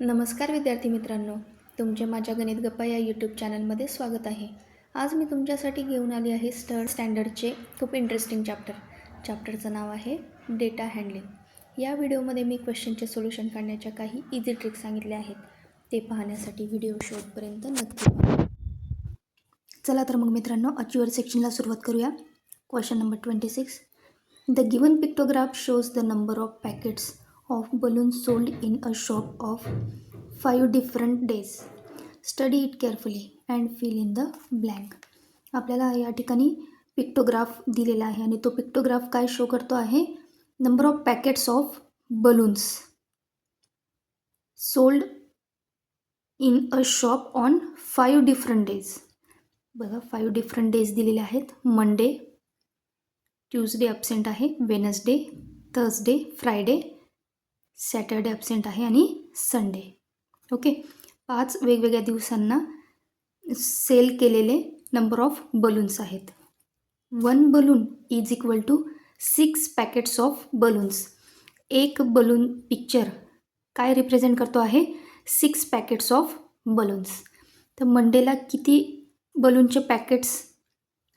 नमस्कार विद्यार्थी मित्रांनो तुमचे माझ्या गणित गप्पा या यूट्यूब चॅनलमध्ये स्वागत आहे. आज मी तुमच्यासाठी घेऊन आली आहे स्टर्ड स्टँडर्डचे खूप इंटरेस्टिंग चॅप्टर चॅप्टरचं नाव आहे डेटा हँडलिंग या व्हिडिओमध्ये मी क्वेश्चनचे सोल्युशन काढण्याच्या काही इझी ट्रिक्स सांगितल्या आहेत. ते पाहण्यासाठी व्हिडिओ शेवटपर्यंत नक्की पहा. चला तर मग मित्रांनो अच्युअर सेक्शनला सुरुवात करूया. Question number twenty six the given pictograph shows the number of packets of balloon sold in a shop of five different days study it carefully and fill in the blank आपल्याला या ठिकाणी पिक्टोग्राफ दिलेला आहे आणि तो pictograph काय show करतो आहे? Number of packets of balloons sold in a shop on five different days बघा फाईव्ह डिफरंट डेज दिलेले आहेत. मंडे ट्यूजडे ॲबसेंट आहे. Wednesday Thursday Friday Saturday absent आहे आणि संडे. ओके? पाच वेगवेगळ्या दिवसांना सेल केलेले नंबर ऑफ बलून्स आहेत. One balloon is equal to six packets of balloons. एक बलून पिक्चर काय रिप्रेझेंट करतो आहे? Six packets of balloons. तर मंडेला किती बलूनचे पॅकेट्स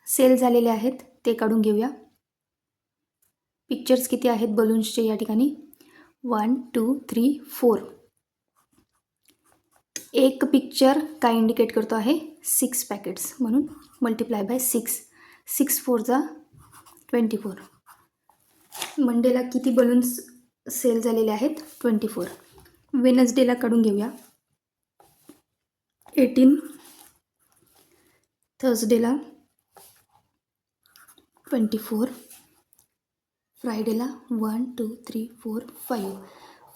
सेल झालेले आहेत ते काढून घेऊया. पिक्चर्स किती आहेत बलून्सचे या ठिकाणी? One two three four. एक पिक्चर काय इंडिकेट करतो आहे? सिक्स पॅकेट्स म्हणून मल्टिप्लाय बाय सिक्स सिक्स फोरचा ट्वेंटी फोर मंडेला किती बलून्स सेल झालेले आहेत? ट्वेंटी फोर वेनसडेला काढून घेऊया. एटीन थर्सडेला twenty four फ्रायडेला one two three four five.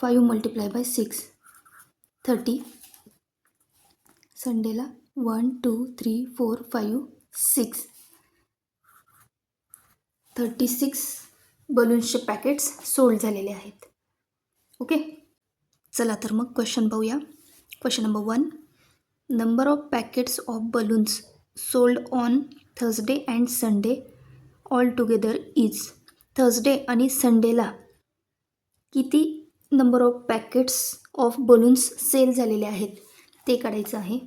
Five multiply by six. Thirty. संडेला one two three four five six. Thirty six बलून्सचे packets sold झालेले आहेत. ओके? चला तर मग क्वेश्चन पाहूया. Question number one. Number of packets of balloons sold on Thursday and Sunday all together is Thursday आणि संडेला किती number of packets of balloons sell झालेले आहेत ते काढायचं आहे.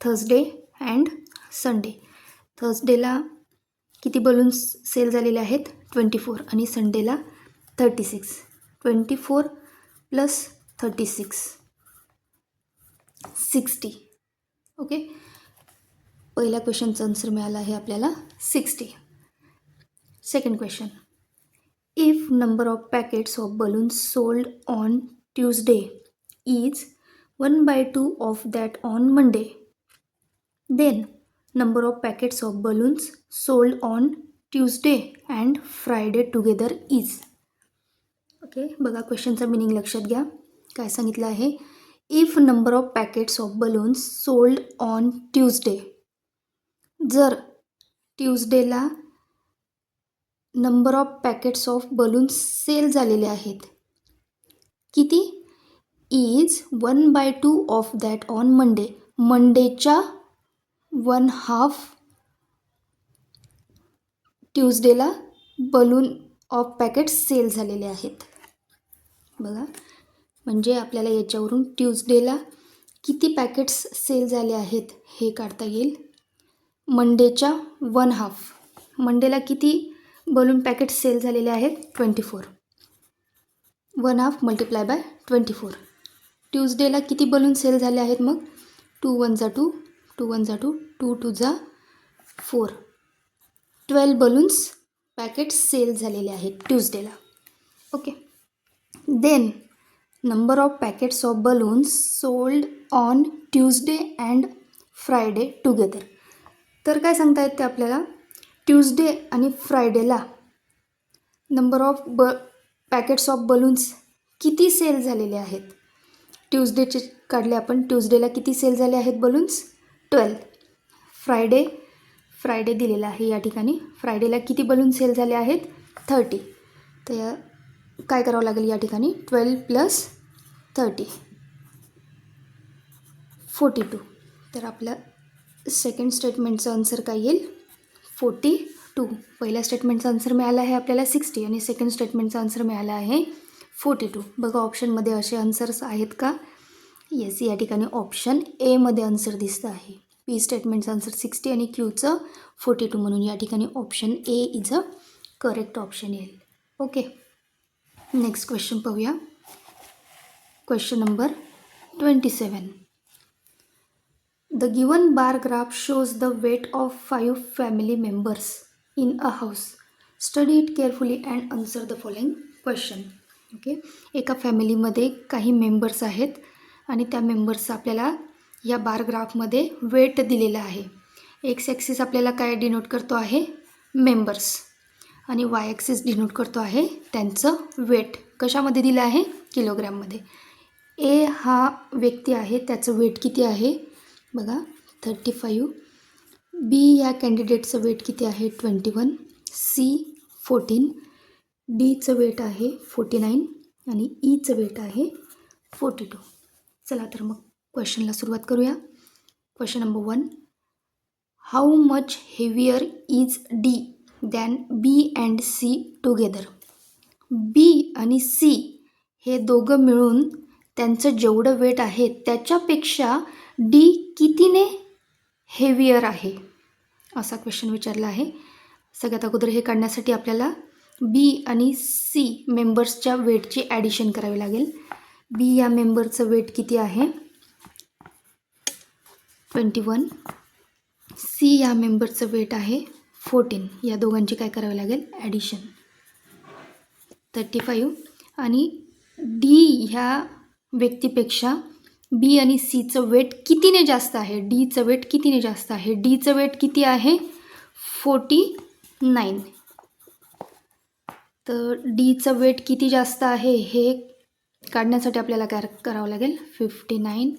Thursday and Sunday. थर्सडेला किती बलून्स सेल झालेले आहेत? ट्वेंटी फोर आणि संडेला thirty six. Twenty four plus thirty six. Sixty. Okay? पहिल्या क्वेश्चनचं आन्सर मिळालं आहे आपल्याला sixty. Second question if number of packets of balloons sold on Tuesday is one by two of that on Monday then number of packets of balloons sold on Tuesday and Friday together is okay बघा क्वेश्चनचा meaning लक्षात घ्या. काय सांगितलं आहे? If number of packets of balloons sold on Tuesday जर ट्यूजडेला number of packets of balloons sell झालेले आहेत. किती? Is one by two of that on Monday. मंडेच्या one half ट्यूजडेला बलून ऑफ पॅकेट्स सेल झालेले आहेत. बघा म्हणजे आपल्याला याच्यावरून ट्यूजडेला किती पॅकेट्स सेल झाले आहेत हे काढता येईल. मंडेच्या वन हाफ. मंडेला किती? बलून पॅकेट सेल झालेले आहेत twenty four. One half multiply by twenty four. ट्यूजडेला किती बलून सेल झाले आहेत मग? टू वन जा टू टू वन जा टू टू टू जा four. Twelve balloons packet sell झालेले आहेत ट्यूजडेला. Okay. Then number of packets of balloons sold on Tuesday and Friday together. तर काय सांगता येते ते आपल्याला? ट्यूजडे आणि फ्रायडेला. नंबर ऑफ ब पॅकेट्स ऑफ बलून्स किती सेल झालेले आहेत? ट्यूजडेचे काढले आपण. ट्यूजडेला किती सेल झाले आहेत बलून्स? ट्वेल्व. फ्रायडे फ्रायडे दिलेला आहे या ठिकाणी. फ्रायडेला किती बलून सेल झाले आहेत? थर्टी. तर या काय करावं लागेल या ठिकाणी? Twelve plus thirty. Forty two. तर आपल्या सेकंड स्टेटमेंटचं आन्सर काय येईल? Forty two. पहिल्या स्टेटमेंटचा आन्सर मिळाला आहे आपल्याला सिक्स्टी आणि सेकंड स्टेटमेंटचा आन्सर मिळाला आहे फोर्टी टू. बघा ऑप्शनमध्ये असे आन्सर्स आहेत का? येस या ठिकाणी ऑप्शन एमध्ये आन्सर दिसतं आहे. पी स्टेटमेंटचं आन्सर सिक्स्टी आणि क्यूचं फोर्टी टू म्हणून या ठिकाणी option A is a correct option येईल. ओके नेक्स्ट क्वेश्चन पाहूया. Question number twenty seven the given bar graph shows the weight of five family members in a house study it carefully and answer the following question okay एका फॅमिलीमध्ये काही members आहेत आणि त्या मेंबर्सचा आपल्याला या बार ग्राफमध्ये वेट दिलेला आहे. एक्स ॲक्सिस आपल्याला काय डिनोट करतो आहे? मेंबर्स आणि वाय ॲक्सिस डिनोट करतो आहे त्यांचं वेट कशामध्ये दिलं आहे? किलोग्रॅममध्ये ए हा व्यक्ती आहे त्याचं वेट किती आहे? बघा थर्टी फाईव्ह बी या कॅन्डिडेटचं वेट किती आहे? ट्वेंटी वन सी फोर्टीन डीचं वेट आहे फोर्टी नाईन आणि e ईचं वेट आहे फोर्टी टू चला तर मग क्वेश्चनला सुरुवात करूया. Question number one how much heavier is D than B and C together B आणि सी हे दोघं मिळून त्यांचं जेवढं वेट आहे त्याच्यापेक्षा डी कितीने हेवियर आहे? असा क्वेश्चन विचारला आहे. सगळ्यात अगोदर हे काढण्यासाठी आपल्याला बी आणि सी मेंबर्सच्या वेटची ॲडिशन करावी लागेल. बी या मेंबरचं वेट किती आहे? ट्वेंटी वन सी या मेंबरचं वेट आहे फोर्टीन या दोघांची काय करावी लागेल? ॲडिशन थर्टी फाईव्ह आणि डी ह्या व्यक्तीपेक्षा बी आणि सीचं वेट कितीने जास्त आहे? डीचं वेट कितीने जास्त आहे? डीचं वेट किती आहे? फोर्टी नाईन तर डीचं वेट किती जास्त आहे? हे काढण्यासाठी आपल्याला काय करावं लागेल? Fifty nine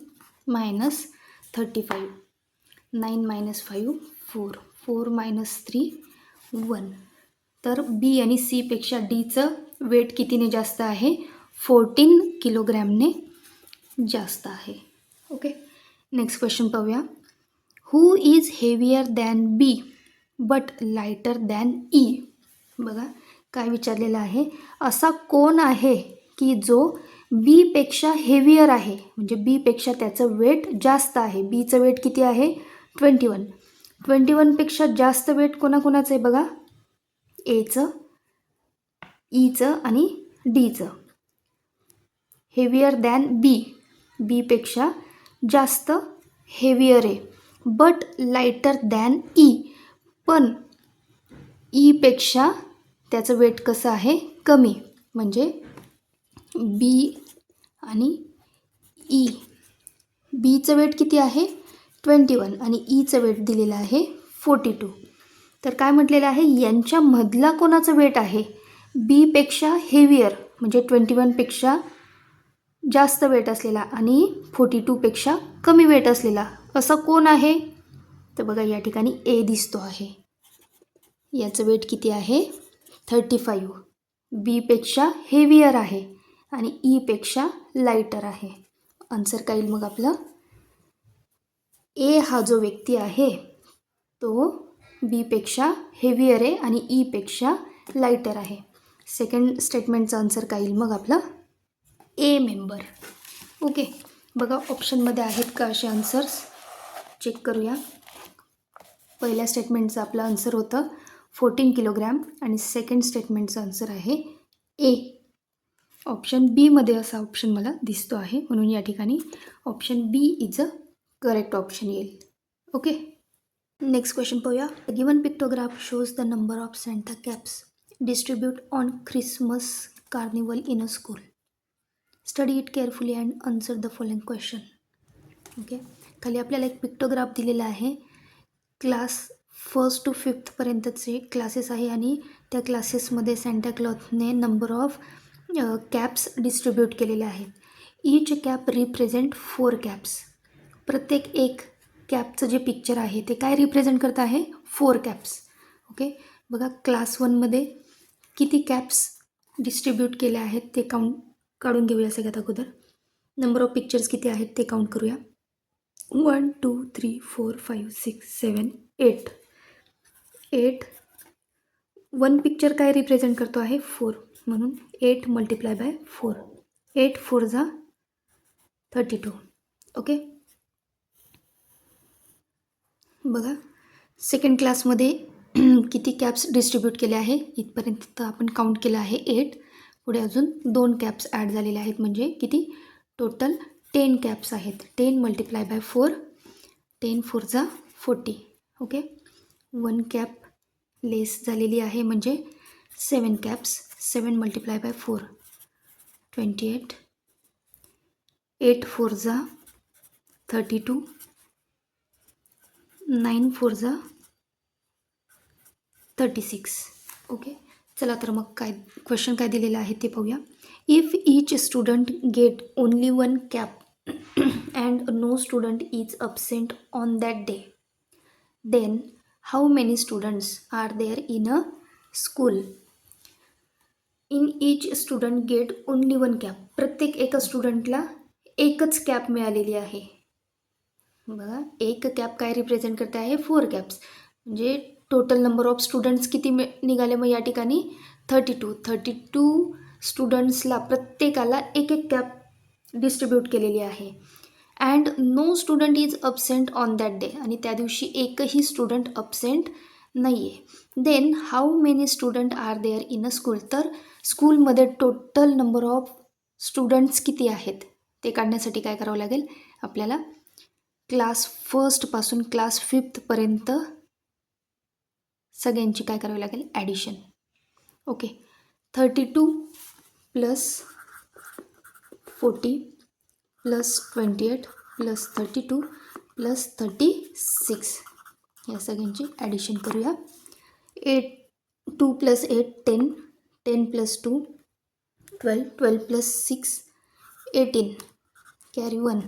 minus thirty five nine minus five four four minus three one तर बी आणि सीपेक्षा डीचं वेट कितीने जास्त आहे? फोर्टीन किलोग्रॅमने जास्त आहे. ओके नेक्स्ट क्वेश्चन पाहूया. Who is heavier than B but lighter than E बघा काय विचारलेलं आहे? असा कोण आहे की जो बीपेक्षा हेवियर आहे? म्हणजे बीपेक्षा त्याचं वेट जास्त आहे. बीचं वेट किती आहे? ट्वेंटी वन ट्वेंटी वनपेक्षा जास्त वेट कोणाकोणाचं आहे बघा? एचं ईचं e आणि डीचं हेवियर दॅन बी बीपेक्षा जास्त हेवियर आहे. बट लायटर दॅन ई पण e ईपेक्षा त्याचं वेट कसं आहे? कमी. म्हणजे बी आणि ई बीचं वेट किती आहे? ट्वेंटी वन आणि e ईचं वेट दिलेलं आहे फोर्टी टू तर काय म्हटलेलं आहे? यांच्यामधला कोणाचं वेट आहे? बीपेक्षा हेवियर म्हणजे ट्वेंटी वनपेक्षा जास्त वेट असलेला आणि फोर्टी टूपेक्षा कमी वेट असलेला. असा कोण आहे? तर बघा या ठिकाणी ए दिसतो आहे. याचं वेट किती आहे? थर्टी फाईव्ह बीपेक्षा हेवियर आहे आणि e ईपेक्षा लाईटर आहे. आन्सर काय येईल मग आपलं? ए हा जो व्यक्ती आहे तो बीपेक्षा हेवियर आहे आणि e ईपेक्षा लाईटर आहे. सेकंड स्टेटमेंटचं आन्सर काय येईल मग आपलं? ए मेंबर ओके बघा ऑप्शनमध्ये आहेत का असे आन्सर्स चेक करूया. पहिल्या स्टेटमेंटचं आपलं आन्सर होतं फोर्टीन किलोग्रॅम आणि सेकंड स्टेटमेंटचं आन्सर आहे ए ऑप्शन बीमध्ये असा ऑप्शन मला दिसतो आहे. म्हणून या ठिकाणी option B is a correct option येईल. ओके नेक्स्ट क्वेश्चन पाहूया. Given pictograph shows the number of Santa caps distribute on Christmas carnival in a school study it carefully and answer the following question okay खाली आपल्याला एक pictograph दिलेला आहे. Class first to फिफ्थपर्यंतचे classes आहे आणि त्या क्लासेसमध्ये सँटाक्लॉथने नंबर ऑफ कॅप्स डिस्ट्रीब्यूट केलेले आहेत each cap represent four caps प्रत्येक एक कॅपचं जे पिक्चर आहे ते काय रिप्रेझेंट करत आहे? फोर कॅप्स ओके बघा क्लास वनमध्ये किती कॅप्स डिस्ट्रीब्यूट केले आहेत ते काउंट काढून घेऊया सगळ्यात अगोदर. नंबर ऑफ पिक्चर्स किती आहेत ते काउंट करूया. One two three four five six seven eight eight one picture काय रिप्रेझेंट करतो आहे? फोर म्हणून eight multiply by four eight four जा थर्टी टू ओके बघा सेकंड क्लासमध्ये किती कॅप्स डिस्ट्रीब्यूट केले आहे? इथपर्यंत तर आपण काउंट केलं आहे. एट पुढे अजून दोन कॅप्स ॲड झालेले आहेत. म्हणजे किती? टोटल टेन कॅप्स आहेत. Ten multiply by four ten फोरचा forty okay one cap less झालेली आहे. म्हणजे seven caps seven multiply by four twenty eight eight फोरचा थर्टी टू नाईन फोरचा थर्टी सिक्स ओके चला तर मग काय क्वेश्चन काय दिलेलं आहे ते पाहूया. If each student get only one cap and no student is absent on that day then how many students are there in a school in each student get only one cap प्रत्येक एका स्टुडंटला एकच cap मिळालेली आहे. बघा एक cap काय represent करते आहे? फोर कॅप्स म्हणजे टोटल नंबर ऑफ स्टुडंट्स किती मि निघाले मग या ठिकाणी? थर्टी टू थर्टी टू स्टुडंट्सला प्रत्येकाला एक एक कॅप डिस्ट्रीब्यूट केलेली आहे. And no student is absent on that day आणि त्या दिवशी एकही स्टुडंट अबसेंट नाही आहे then how many student are there in a school तर स्कूलमध्ये टोटल नंबर ऑफ स्टुडंट्स किती आहेत? ते काढण्यासाठी काय करावं लागेल? आपल्याला क्लास फर्स्टपासून क्लास फिफ्थपर्यंत सगळ्यांची काय करावी लागेल? Addition okay thirty two plus forty plus twenty eight plus thirty two plus thirty six या सगळ्यांची ॲडिशन करूया. Eight two plus eight ten ten plus two twelve twelve plus six eighteen carry one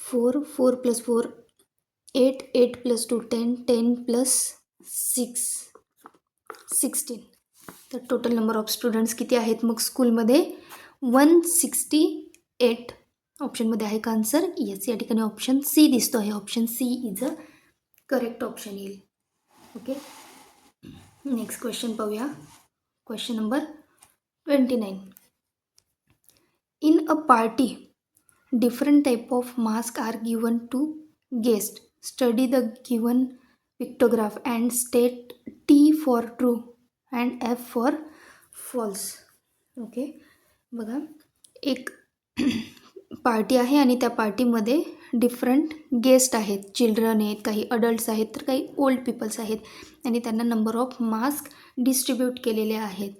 four four plus four eight eight plus two ten ten plus six sixteen. तर total number of students किती आहेत? मग स्कूलमध्ये one sixty eight ऑप्शनमध्ये आहे का answer yes या ठिकाणी ऑप्शन सी दिसतो आहे option C is a correct option येईल. ओके नेक्स्ट क्वेश्चन पाहूया. Question number twenty nine in a party different type of mask are given to guest study the given pictograph and state T for true and F for false okay बघा. एक party आहे आणि त्या पार्टीमध्ये different guest आहेत. Children आहेत काही adults आहेत तर काही ओल्ड पीपल्स आहेत. आणि त्यांना नंबर ऑफ मास्क डिस्ट्रीब्यूट केलेले आहेत.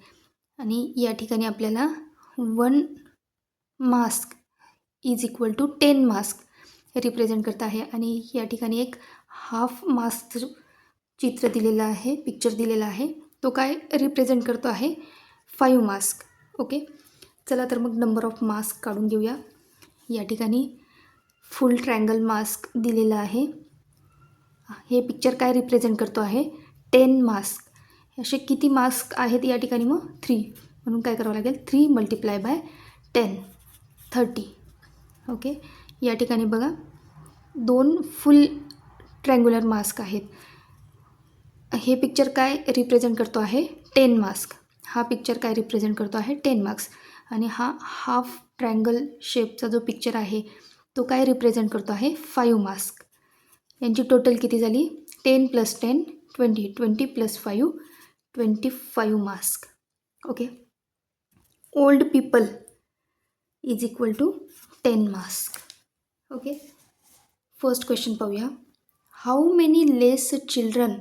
आणि या ठिकाणी आपल्याला one mask is equal to ten mask represent करत आहे. आणि या ठिकाणी एक हाफ मास्कचं चित्र दिलेलं आहे पिक्चर दिलेला आहे. तो काय रिप्रेझेंट करतो आहे? फाईव्ह मास्क ओके चला तर मग नंबर ऑफ मास्क काढून घेऊया. या ठिकाणी फुल ट्रँगल मास्क दिलेलं आहे. हे पिक्चर काय रिप्रेझेंट करतो आहे? टेन मास्क असे किती मास्क आहेत या ठिकाणी मग? थ्री म्हणून काय करावं लागेल? Three multiply by ten thirty okay या ठिकाणी बघा. दोन फुल ट्रँग्युलर मास्क आहेत. हे पिक्चर काय रिप्रेझेंट करतो आहे? टेन मास्क हा पिक्चर काय रिप्रेझेंट करतो आहे? टेन मार्क्स आणि हा हाफ ट्रँगल शेपचा जो पिक्चर आहे तो काय रिप्रेझेंट करतो आहे? फाईव्ह मास्क यांची टोटल किती झाली? Ten plus ten twenty twenty plus five twenty five mask okay old people is equal to ten mask okay first question पाहूया. How many less children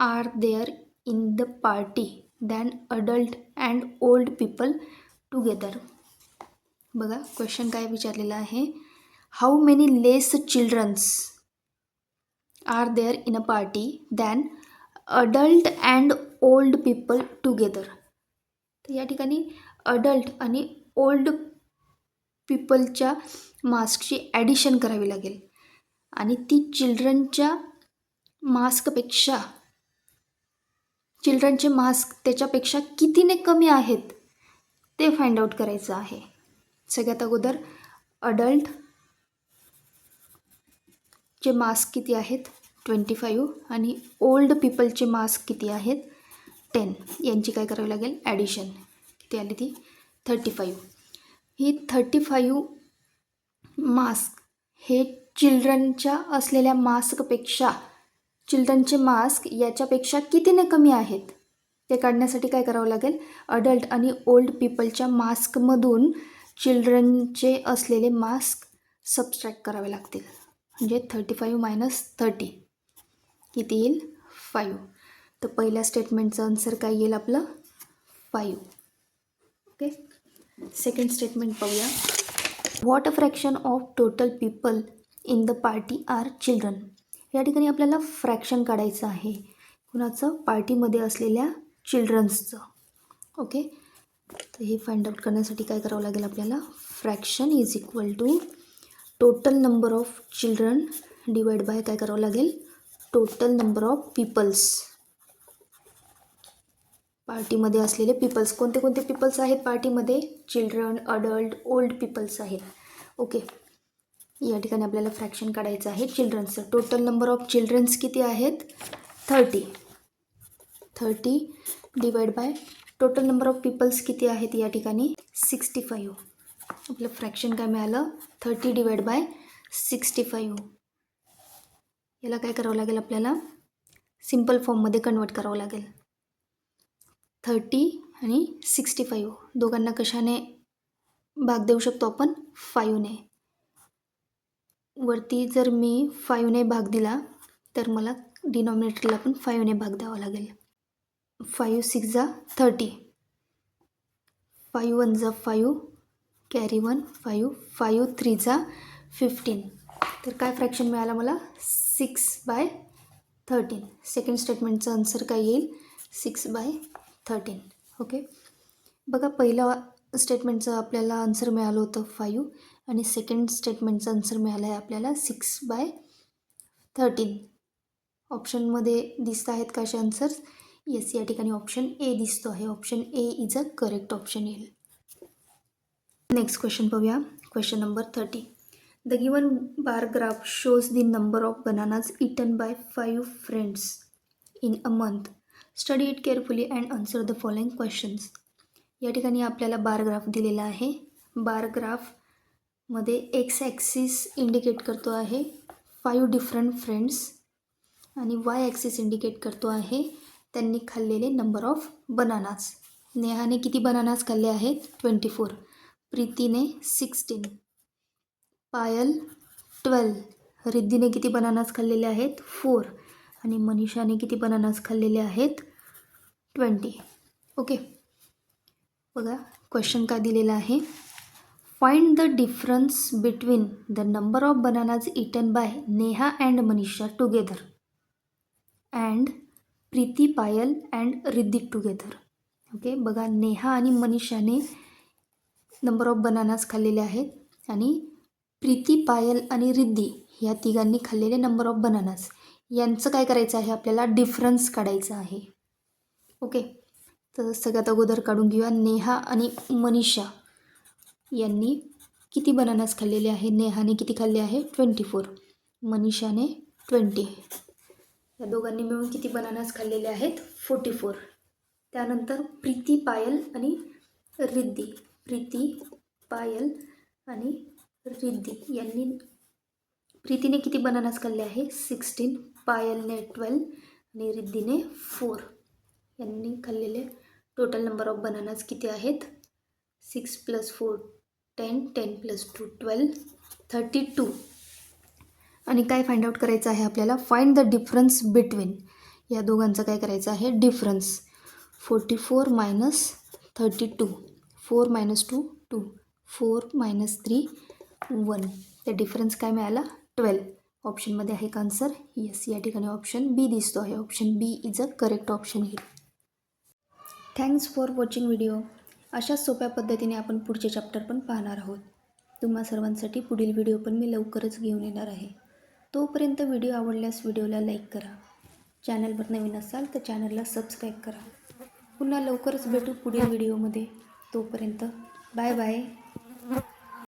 are there in the party than adult and old people together बघा question काय विचारलेलं आहे. How many less childrens are there in a party than adult and old people together तर या ठिकाणी adult आणि old पीपलच्या मास्कची addition करावी लागेल. आणि ती चिल्ड्रनच्या मास्कपेक्षा चिल्ड्रनचे मास्क त्याच्यापेक्षा कितीने कमी आहेत ते फाइंड आउट करायचं आहे. सगळ्यात अगोदर अडल्ट चे मास्क किती आहेत? ट्वेंटी फाईव्ह आणि ओल्ड पीपलचे मास्क किती आहेत? टेन यांची काय करावी लागेल? ॲडिशन किती आली ती? थर्टी फाईव्ह ही थर्टी फाईव्ह मास्क हे चिल्ड्रनच्या असलेल्या मास्कपेक्षा चिल्ड्रनचे मास्क याच्यापेक्षा कितीने कमी आहेत? ते काढण्यासाठी काय करावं लागेल? अडल्ट आणि ओल्ड पीपलच्या मास्कमधून चिल्ड्रनचे असलेले मास्क सबस्ट्रॅक्ट करावे लागतील. म्हणजे थर्टी फाईव्ह मायनस थर्टी किती येईल? फाईव्ह तर पहिल्या स्टेटमेंटचं आन्सर काय येईल आपलं? फाईव्ह ओके सेकंड स्टेटमेंट पाहूया. What a fraction of total people in the party are children. या ठिकाणी आपल्याला फ्रॅक्शन काढायचं आहे. कुणाचं? पार्टीमध्ये असलेल्या चिल्ड्रन्सचं. ओके? तर हे फाइंड आउट करण्यासाठी काय करावं लागेल आपल्याला? Fraction is equal to total number of children divide by काय करावं लागेल? Total number of peoples. पार्टीमध्ये असलेले पीपल्स. कोणते कोणते पीपल्स आहेत पार्टीमध्ये? चिल्ड्रन अडल्ट ओल्ड पीपल्स आहेत. ओके? या ठिकाणी आपल्याला फ्रॅक्शन काढायचं आहे. चिल्ड्रन्सचं टोटल नंबर ऑफ चिल्ड्रन्स किती आहेत? Thirty thirty divide by total number of peoples किती आहेत या ठिकाणी? सिक्स्टी फाईव्ह आपलं फ्रॅक्शन काय मिळालं? Thirty divide by sixty five याला काय करावं लागेल आपल्याला? सिंपल फॉर्ममध्ये कन्वर्ट करावं लागेल. थर्टी आणि सिक्स्टी फाईव्ह दोघांना कशाने भाग देऊ शकतो आपण? फाईव्हने वरती जर मी फाईव्हने भाग दिला तर मला डिनॉमिनेटरला पण फाईव्हने भाग द्यावा लागेल. फाईव्ह सिक्स जा थर्टी. फाईव्ह वन जा five carry one five five three जा फिफ्टीन. तर काय फ्रॅक्शन मिळालं मला? Six by thirteen. सेकंड स्टेटमेंटचं आन्सर काय येईल? Six by thirteen. ओके? बघा पहिल्या स्टेटमेंटचं आपल्याला आन्सर मिळालं होतं फाईव्ह. आणि सेकंड स्टेटमेंटचं आन्सर मिळालं आहे आपल्याला सिक्स बाय थर्टीन ऑप्शनमध्ये दिसत आहेत का असे आन्सर्स येस या ठिकाणी ऑप्शन ए दिसतो आहे. Option A is a correct option येईल नेक्स्ट क्वेश्चन पाहूया question number thirty the given bar graph shows the number of bananas eaten by five friends in a month study it carefully and answer the following questions या ठिकाणी आपल्याला bar graph दिलेला आहे. Bar graph मध्ये X axis indicate करतो आहे five different friends आणि Y axis indicate करतो आहे त्यांनी खाल्लेले नंबर ऑफ बनानाज नेहाने किती बनानाज खाल्ले आहेत? ट्वेंटी फोर प्रीतीने सिक्स्टीन पायल ट्वेल्व रिद्धीने किती बनानाज खाल्लेले आहेत? फोर आणि मनीषाने किती बनानाज खाल्लेले आहेत? ट्वेंटी ओके बघा क्वेश्चन का दिलेला आहे? Find the difference between the number of bananas eaten by Neha and Manisha together and Preeti Payal and Riddhi together okay बघा नेहा आणि मनीषाने नंबर ऑफ बनानाज खाल्लेले आहेत आणि प्रीती पायल आणि रिद्धी ह्या तिघांनी खाल्लेले नंबर ऑफ बनानाज यांचं काय करायचं आहे? आपल्याला डिफरन्स काढायचं आहे. ओके तर सगळ्यात अगोदर काढून घेऊया. नेहा आणि मनीषा यांनी किती बनानास खाल्लेले आहे? नेहाने किती खाल्ले आहे? Twenty four. मनीषाने ट्वेंटी. या दोघांनी मिळून किती बनानास खाल्लेले आहेत? Forty four. त्यानंतर प्रीती पायल आणि रिद्धी. प्रीती पायल आणि रिद्धी यांनी प्रीतीने किती बनानास खाल्ले आहे? सिक्स्टीन. पायलने ट्वेल्व आणि रिद्धीने फोर. यांनी खाल्लेले टोटल नंबर ऑफ बनानास किती आहेत? Six plus four ten ten plus two twelve thirty two आणि काय फाइंड आउट करायचं आहे आपल्याला? फाइंड द डिफरन्स बिटवीन या दोघांचं काय करायचं आहे? Difference forty four minus thirty two four minus two two four minus three one तर डिफरन्स काय मिळाला? ट्वेल्व ऑप्शनमध्ये आहे का आन्सर येस या ठिकाणी ऑप्शन बी दिसतो आहे. Option B is a correct option हे थँक्स फॉर वॉचिंग व्हिडिओ अशाच सोप्या पद्धतीने आपण पुढचे चॅप्टर पण पाहणार आहोत. तुम्हा सर्वांसाठी पुढील व्हिडिओ पण मी लवकरच घेऊन येणार आहे. तोपर्यंत व्हिडिओ आवडल्यास व्हिडिओला लाईक करा. चॅनलवर नवीन असाल तर चॅनलला सबस्क्राईब करा. पुन्हा लवकरच भेटू पुढील व्हिडिओमध्ये तोपर्यंत बाय बाय